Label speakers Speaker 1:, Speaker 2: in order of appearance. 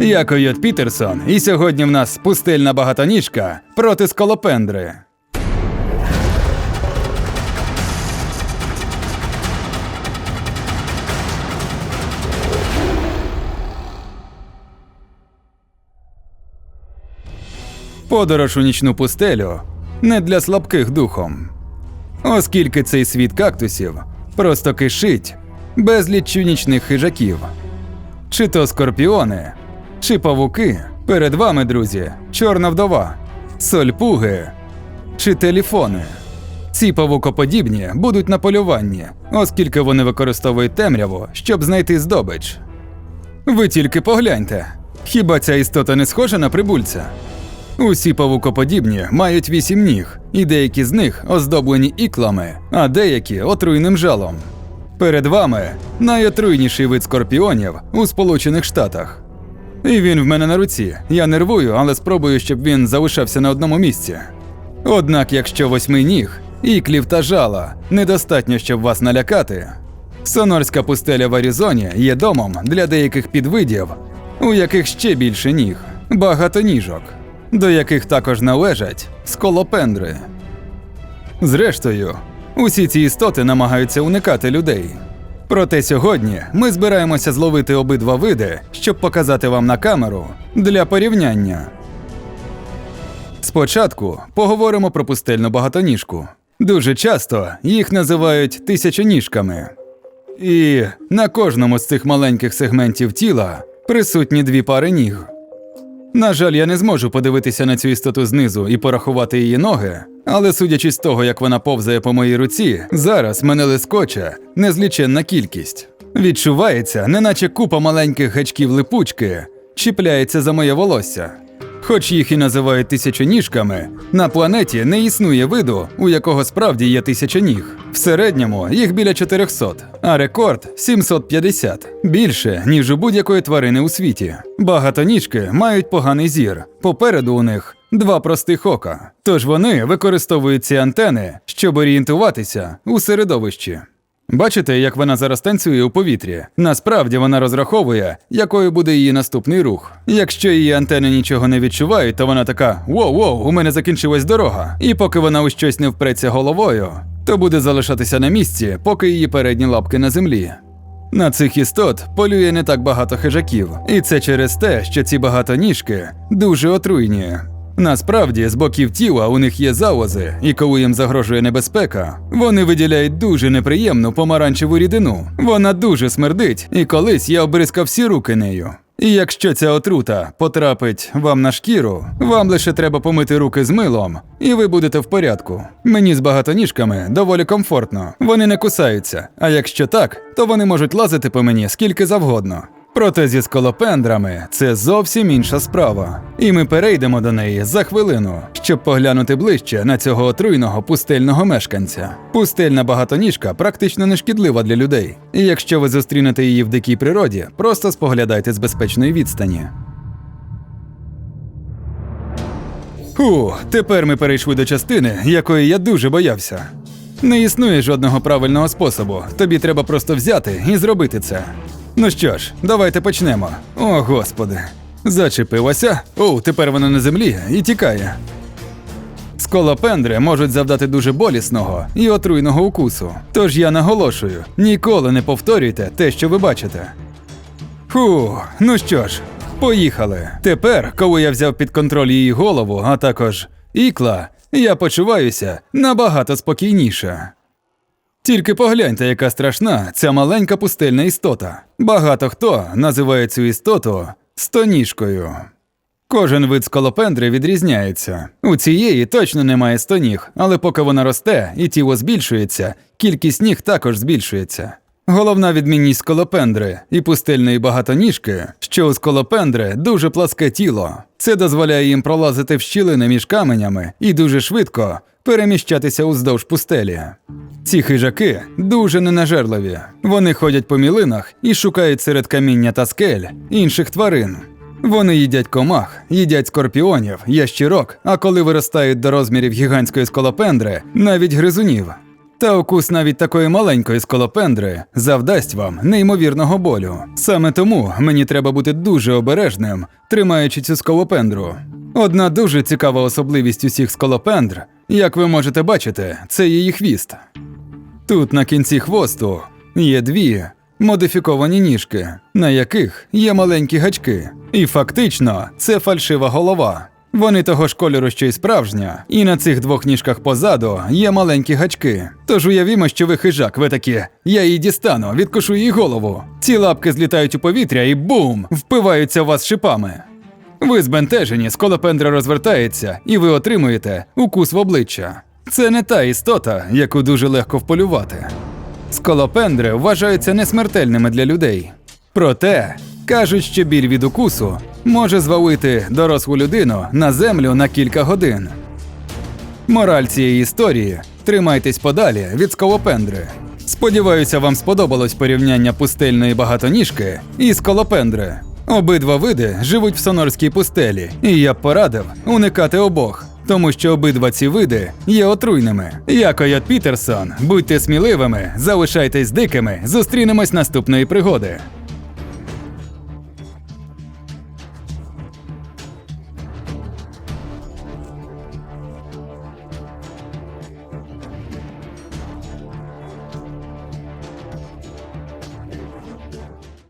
Speaker 1: Я Койот Пітерсон, і сьогодні в нас пустельна багатоніжка проти скалопендри. Подорож у нічну пустелю не для слабких духом. Оскільки цей світ кактусів просто кишить безліччю нічних хижаків. Чи то скорпіони, чи павуки. Перед вами, друзі, чорна вдова, сольпуги чи телефони. Ці павукоподібні будуть на полюванні, оскільки вони використовують темряву, щоб знайти здобич. Ви тільки погляньте, хіба ця істота не схожа на прибульця? Усі павукоподібні мають вісім ніг, і деякі з них оздоблені іклами, а деякі отруйним жалом. Перед вами найотруйніший вид скорпіонів у Сполучених Штатах. І він в мене на руці. Я нервую, але спробую, щоб він залишався на одному місці. Однак, якщо восьми ніг, іклів та жала недостатньо, щоб вас налякати. Сонорська пустеля в Аризоні є домом для деяких підвидів, у яких ще більше ніг, багато ніжок, до яких також належать сколопендри. Зрештою, усі ці істоти намагаються уникати людей. Проте сьогодні ми збираємося зловити обидва види, щоб показати вам на камеру для порівняння. Спочатку поговоримо про пустельну багатоніжку. Дуже часто їх називають тисячоніжками. І на кожному з цих маленьких сегментів тіла присутні дві пари ніг. На жаль, я не зможу подивитися на цю істоту знизу і порахувати її ноги, але судячи з того, як вона повзає по моїй руці, зараз мене лискоче незліченна кількість. Відчувається, неначе купа маленьких гачків липучки чіпляється за моє волосся. Хоч їх і називають тисячоніжками, на планеті не існує виду, у якого справді є тисяча ніг. В середньому їх біля 400, а рекорд 750. Більше, ніж у будь-якої тварини у світі. Багатоніжки мають поганий зір. Попереду у них два простих ока. Тож вони використовують ці антени, щоб орієнтуватися у середовищі. Бачите, як вона зараз танцює у повітрі. Насправді вона розраховує, якою буде її наступний рух. Якщо її антени нічого не відчувають, то вона така: воу-воу, у мене закінчилась дорога. І поки вона у щось не впреться головою, то буде залишатися на місці, поки її передні лапки на землі. На цих істот полює не так багато хижаків, і це через те, що ці багатоніжки дуже отруйні. Насправді, з боків тіла у них є залози, і коли їм загрожує небезпека, вони виділяють дуже неприємну помаранчеву рідину. Вона дуже смердить, і колись я обризкав всі руки нею. І якщо ця отрута потрапить вам на шкіру, вам лише треба помити руки з милом, і ви будете в порядку. Мені з багатоніжками доволі комфортно. Вони не кусаються, а якщо так, то вони можуть лазити по мені скільки завгодно. Проте зі скалопендрами це зовсім інша справа. І ми перейдемо до неї за хвилину, щоб поглянути ближче на цього отруйного пустельного мешканця. Пустельна багатоніжка практично не шкідлива для людей. І якщо ви зустрінете її в дикій природі, просто споглядайте з безпечної відстані. Фу, тепер ми перейшли до частини, якої я дуже боявся. Не існує жодного правильного способу. Тобі треба просто взяти і зробити це. Ну що ж, давайте почнемо. О, господи. Зачепилася. О, тепер вона на землі і тікає. Сколопендри можуть завдати дуже болісного і отруйного укусу. Тож я наголошую: ніколи не повторюйте те, що ви бачите. Фу, ну що ж, поїхали. Тепер, коли я взяв під контроль її голову, а також ікла, я почуваюся набагато спокійніше. Тільки погляньте, яка страшна ця маленька пустельна істота. Багато хто називає цю істоту стоніжкою. Кожен вид скалопендри відрізняється. У цієї точно немає стоніг, але поки вона росте і тіло збільшується, кількість ніг також збільшується. Головна відмінність скалопендри і пустельної багатоніжки, що у скалопендри дуже пласке тіло. Це дозволяє їм пролазити в щілини між каменями і дуже швидко переміщатися уздовж пустелі. Ці хижаки дуже ненажерливі. Вони ходять по мілинах і шукають серед каміння та скель інших тварин. Вони їдять комах, їдять скорпіонів, ящірок, а коли виростають до розмірів гігантської скалопендри, навіть гризунів. Та укус навіть такої маленької скалопендри завдасть вам неймовірного болю. Саме тому мені треба бути дуже обережним, тримаючи цю скалопендру. Одна дуже цікава особливість усіх скалопендр, як ви можете бачити, це її хвіст. Тут на кінці хвосту є дві модифіковані ніжки, на яких є маленькі гачки. І фактично це фальшива голова. Вони того ж кольору, що й справжня, і на цих двох ніжках позаду є маленькі гачки. Тож уявімо, що ви хижак, ви такі, я її дістану, відкушу їй голову. Ці лапки злітають у повітря і бум! впиваються в вас шипами. Ви збентежені, сколопендра розвертається, і ви отримуєте укус в обличчя. Це не та істота, яку дуже легко вполювати. Сколопендри вважаються несмертельними для людей. Проте кажуть, що біль від укусу може звалити дорослу людину на землю на кілька годин. Мораль цієї історії тримайтесь подалі від скалопендри. Сподіваюся, вам сподобалось порівняння пустельної багатоніжки і скалопендри. Обидва види живуть в сонорській пустелі, і я б порадив уникати обох, тому що обидва ці види є отруйними. Я Койот Пітерсон, будьте сміливими, залишайтесь дикими, зустрінемось наступної пригоди.